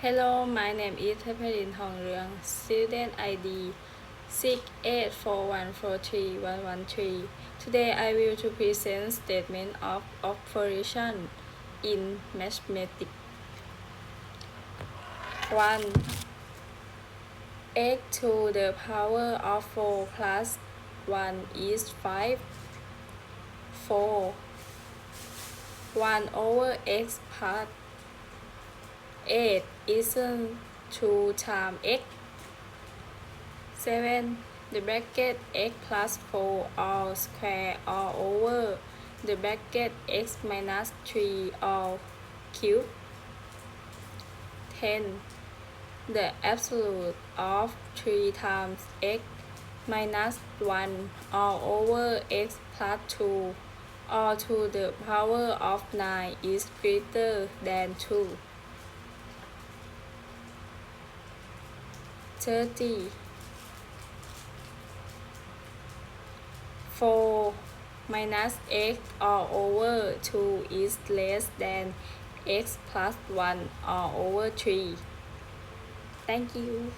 Hello, my name is Thepalin Thong Ruang, student ID 684143113. Today I will to present statement of operation in mathematics. 1. x to the power of 4 plus 1 is 5. 4. 1 over x plus 8 isn't 2 times x. 7. The bracket x plus 4 all square all over the bracket x minus 3 all cube. 10. The absolute of 3 times x minus 1 all over x plus 2 all to the power of 9 is greater than 2. 30 4 minus x all over 2 is less than x plus 1 all over 3 thank you